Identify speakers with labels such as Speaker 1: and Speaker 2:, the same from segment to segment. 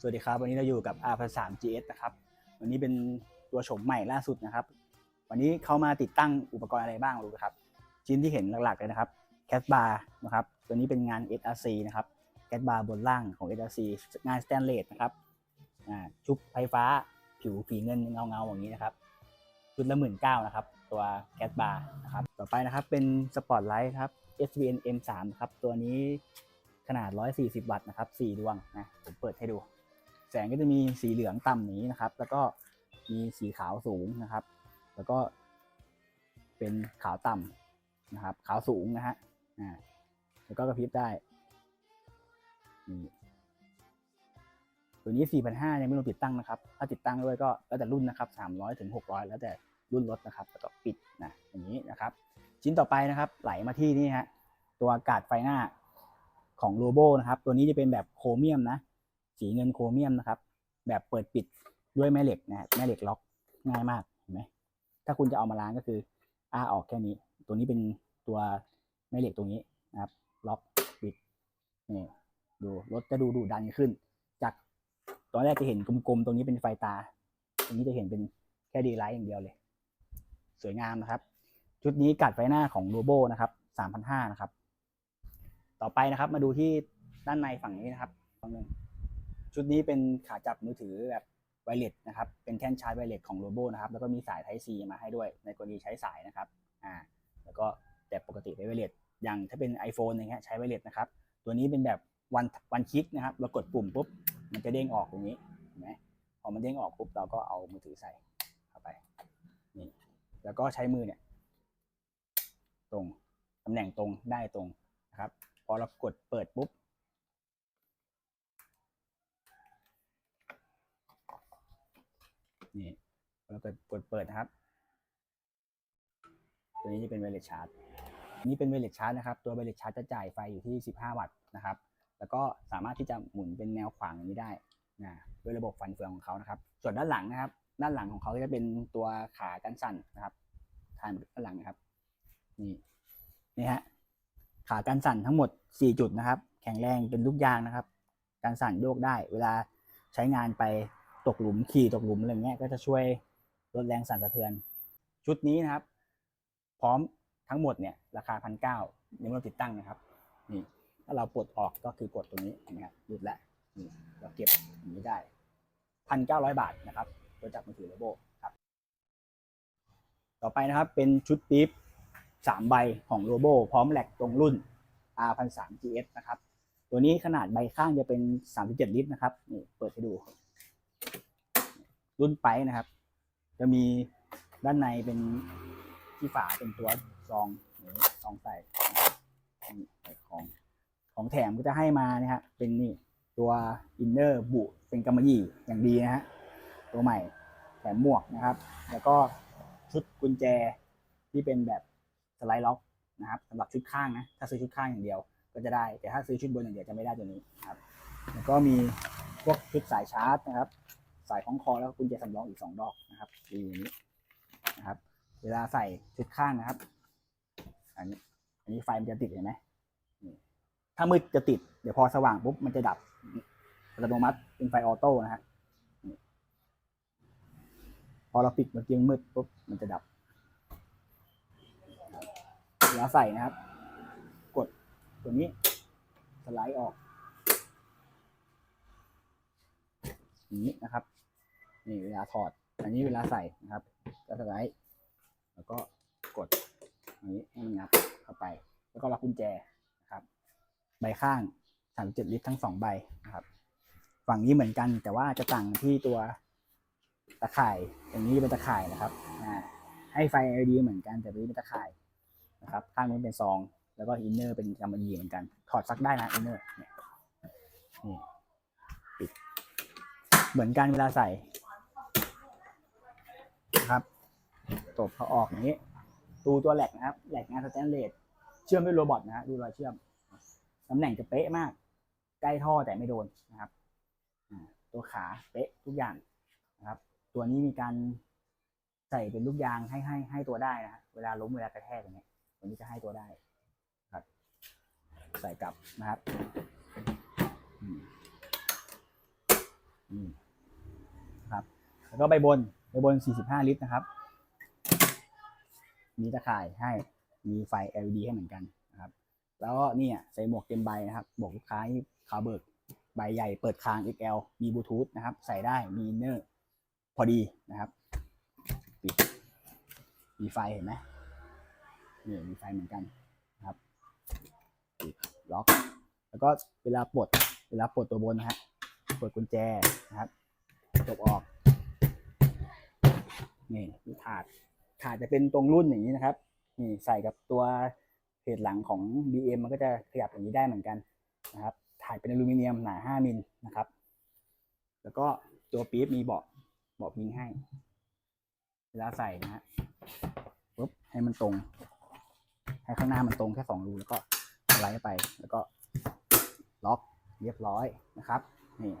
Speaker 1: สวัสดีครับ วันนี้เราอยู่กับ R 3 GS นะครับ วันนี้เป็นตัวโฉมใหม่ล่าสุดนะครับ วันนี้เขามาติดตั้งอุปกรณ์อะไรบ้างรู้ไหครับ ชิ้นที่เห็นหลักๆเลยนะครับแคสบาร์นะครับ ตัวนี้เป็นงาน SRC นะครับแคสบาร์บนล่างของ SRC งานสแตนเลสนะครับชุบไฟฟ้าผิวผีเงินเงาๆอย่างนี้นะครับชุดละหมื่นเก้านะครับ ตัวแคสบาร์นะครับ ต่อไปนะครับเป็นสปอตไลท์ครับ SVN M3 ครับ ตัวนี้ขนาด 140 วัตต์นะครับ 4 ดวงนะ ผมเปิดให้ดู แสงก็จะมีสีเหลืองต่ำนี้นะครับ แล้วก็มีสีขาวสูงนะครับ แล้วก็เป็นขาวต่ำนะครับ ขาวสูงนะฮะอ่าแล้วก็กระพริบได้นี่ตัวนี้ 4,500ยังไม่รวมติดตั้งนะครับ ถ้าติดตั้งด้วยก็แล้วแต่รุ่นนะครับ 300ถึง600 แล้วแต่รุ่นรถนะครับ แล้วก็ปิดนะอย่างนี้นะครับ ชิ้นต่อไปนะครับ ไหลมาที่นี่ฮะตัวอากาดไฟหน้าของโลโบนะครับ ตัวนี้จะเป็นแบบโครเมียมนะ สีเงินโครเมียมนะครับ แบบเปิดปิดด้วยแม่เหล็กนะแม่เหล็กล็อกง่ายมากเห็นไหมถ้าคุณจะเอามาล้างก็คืออ้าออกแค่นี้ ตัวนี้เป็นตัวแม่เหล็กตรงนี้นะครับ ล็อกปิดนี่ดูรถจะดูดูดันขึ้น จากตอนแรกจะเห็นกลมๆตรงนี้เป็นไฟตา ตรงนี้จะเห็นเป็นแค่ดีไลท์อย่างเดียวเลย สวยงามนะครับ ชุดนี้กัดไฟหน้าของโรโบนะครับ3,500นะครับ ต่อไปนะครับมาดูที่ด้านในฝั่งนี้นะครับฝั่งหนึ่ง ชุดนี้เป็นขาจับมือถือแบบไวเลสนะครับ เป็นแท่นชาร์จไวเลสของโรโบนะครับ แล้วก็มีสาย Type C มาให้ด้วย ในกรณีใช้สายนะครับ อ่า แล้วก็แต่ปกติเป็นไวเลสอย่างถ้าเป็น iPhone อย่างเงี้ยใช้ไวเลสนะครับ ตัวนี้เป็นแบบวันวันคลิกนะครับ เรากดปุ่มปุ๊บ มันจะเด้งออกตรงนี้ เห็นไหมพอมันเด้งออกปุ๊บ เราก็เอามือถือใส่เข้าไป นี่ แล้วก็ใช้มือเนี่ย ตรง ตำแหน่งตรง ได้ตรงนะครับ พอเรากดเปิดปุ๊บ นี่เรากดกดเปิดนะครับ ตัวนี้จะเป็นไวเลสชาร์จนี่เป็นไวเลสชาร์จนะครับ ตัวไวเลสชาร์จจะจ่ายไฟอยู่ที่ 15 วัตต์นะครับ แล้วก็สามารถที่จะหมุนเป็นแนวขวางอย่างนี้ได้นะด้วยระบบฟันเฟืองของเขานะครับ ส่วนด้านหลังนะครับ ด้านหลังของเขาจะเป็นตัวขากันสั่นนะครับทานด้านหลังนะครับ นี่นี่ฮะขากันสั่นทั้งหมด 4 จุดนะครับ แข็งแรงเป็นลูกยางนะครับ การสั่นโยกได้ เวลาใช้งานไป ตกหลุมขี่ตกหลุมอะไรเงี้ยก็จะช่วยลดแรงสั่นสะเทือน ชุดนี้นะครับ พร้อมทั้งหมดเนี่ยราคาพันเก้ายังไม่ต้องติดตั้งนะครับนี่ถ้าเราปลดออกก็คือกดตรงนี้เห็นไหมครับหลุดแล้วนี่เราเก็บอย่างนี้ได้พันเก้าร้อยบาทนะครับตัวจับมือถือโลโบครับ ต่อไปนะครับเป็นชุดปี๊บสามใบของโลโบพร้อมแหลกตรงรุ่น R 1 3 0 GS นะครับ ตัวนี้ขนาดใบข้างจะเป็น 37 ลิตรนะครับนี่เปิดให้ดู รุ่นไปนะครับ จะมีด้านในเป็นที่ฝาเป็นตัวซองซองใส่ใส่ของของแถมก็จะให้มานะฮะเป็นนี่ตัวอินเนอร์บุเป็นกำมะหยี่อย่างดีนะฮะตัวใหม่แถมหมวกนะครับ แล้วก็ชุดกุญแจที่เป็นแบบสไลด์ล็อกนะครับสำหรับชุดข้างนะถ้าซื้อชุดข้างอย่างเดียวก็จะได้แต่ถ้าซื้อชุดบนอย่างเดียวจะไม่ได้ตัวนี้ครับ แล้วก็มีพวกชุดสายชาร์จนะครับ สายคล้องคอแล้วกุญแจสำรองอีกสองดอกนะครับดีอย่างนี้นะครับ เวลาใส่ชุดข้างนะครับ อันนี้ อันนี้ไฟมันจะติดเห็นไหมถ้ามืดจะติด เดี๋ยวพอสว่างปุ๊บมันจะดับอัตโนมัติเป็นไฟออโต้นะฮะพอเราปิดมื่อกี้มืดปุ๊บมันจะดับเวลาใส่นะครับ กดตัวนี้สไลด์ออก อย่างนี้นะครับ นี่เวลาถอด อันนี้เวลาใส่นะครับ ก็สไลด์แล้วก็กดอย่างนี้ให้มันงับเข้าไป แล้วก็ล็อกกุญแจนะครับ ใบข้าง37ลิตรทั้งสองใบนะครับ ฝั่งนี้เหมือนกันแต่ว่าจะต่างที่ตัวตะข่ายอย่างนี้เป็นตะข่ายนะครับให้ไฟ LED เหมือนกันแต่ตัวนี้เป็นตะข่ายนะครับ ข้างนู้นเป็นซอง แล้วก็อินเนอร์เป็นกำมะหยี่เหมือนกัน ถอดซักได้นะอินเนอร์เนี่ยนี่ปิด เหมือนกันเวลาใส่นะครับตบเขาออกอย่างนี้ตูตัวแหลกนะครับแหลกงานสแตนเลสเชื่อมด้วยโรบอทนะฮะดูรอยเชื่อมตำแหน่งจะเป๊ะมาก ใกล้ท่อแต่ไม่โดนนะครับตัวขาเป๊ะทุกอย่างนะครับ ตัวนี้มีการใส่เป็นลูกยางให้ให้ให้ตัวได้นะเวลาล้มเวลากระแทกอย่างเงี้ยตัวนี้จะให้ตัวได้ครับ ใส่กลับนะครับ อืมนี่นะครับ แล้วก็ใบบนใบบน 45 ลิตรนะครับ มีตะข่ายให้มีไฟ LED ให้เหมือนกันนะครับ แล้วก็นี่ใส่หมวกเต็มใบนะครับ บอกลูกค้าที่คาเบิร์กใบใหญ่เปิดคาง XL มีบลูทูธนะครับ ใส่ได้มีเนอร์พอดีนะครับปิดมีไฟเห็นไหมนี่มีไฟเหมือนกันนะครับปิดล็อก แล้วก็เวลาปลดเวลาปลดตัวบนนะฮะปลดกุญแจนะครับจบออก นี่ถาดถาดจะเป็นตรงรุ่นอย่างนี้นะครับนี่ใส่กับตัวเพจหลังของ BM มันก็จะขยับอย่างนี้ได้เหมือนกันนะครับถาดเป็นอลูมิเนียมหนา 5มิลนะครับ แล้วก็ตัวปี๊บมีเบาะเบาะพิงให้ เวลาใส่นะฮะปุ๊บให้มันตรง ให้ข้างหน้ามันตรงแค่สองรูแล้วก็สไลด์ไปแล้วก็ล็อกเรียบร้อยนะครับนี่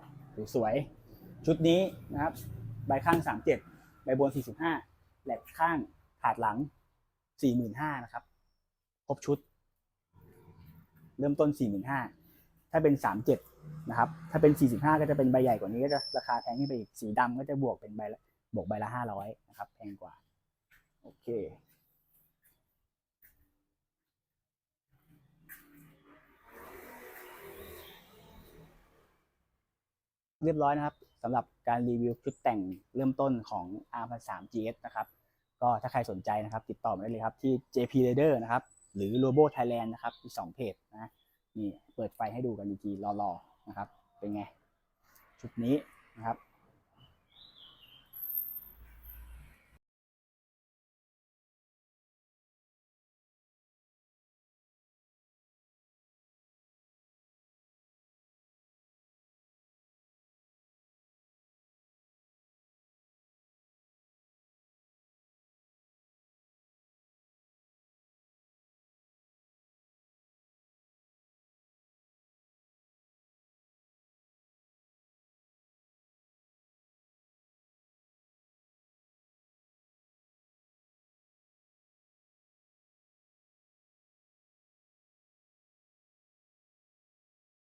Speaker 1: สวยๆชุดนี้นะครับใบข้าง 37 ใบบน 45 แหลกข้างถาดหลัง 45,000นะครับ ครบชุด เริ่มต้น 45,000ถ้าเป็น 37 นะครับ ถ้าเป็น 45 ก็จะเป็นใบใหญ่กว่านี้ก็จะราคาแพงขึ้นไปอีก สีดำก็จะบวกเป็นใบละบวกใบละ 500 นะครับ แพงกว่า โอเคเรียบร้อยนะครับ สำหรับการรีวิวชุดแต่งเริ่มต้นของ R 3 GS นะครับ ก็ถ้าใครสนใจนะครับ ติดต่อมาได้เลยครับที่ JP Raider นะครับ หรือ Robo Thailand นะครับมีสองเพจนะนี่เปิดไฟให้ดูกันอีกทีรอๆนะครับ เป็นไง ชุดนี้นะครับ